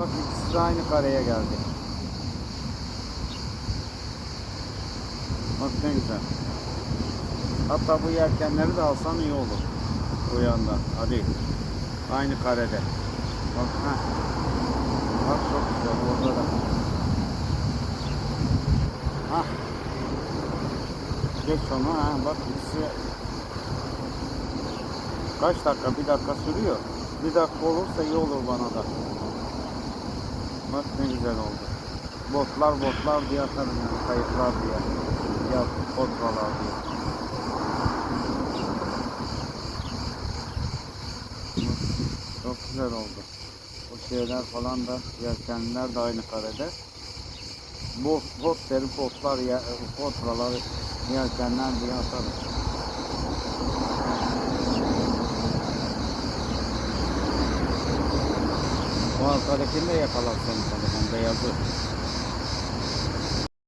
Bak ikisi de aynı kareye geldi. Bak ne güzel. Hatta bu yelkenleri de alsan iyi olur. Bu yandan. Hadi. Aynı karede. Bak ha. Bak çok güzel orada da. Ha. Geç onu ha. Bak ikisi kaç dakika? Bir dakika sürüyor. Bir dakika olursa iyi olur bana da. Bak ne güzel oldu. Botlar botlar diye atarım yani kayıklar diye. Ya potralar diye. Çok güzel oldu. Bu şeyler falan da yelkenler de aynı karede. Bot, bot derim botlar, ya, potralar, yelkenler diye atarım. O arkadakini de yakalar seni sanırım beyazı.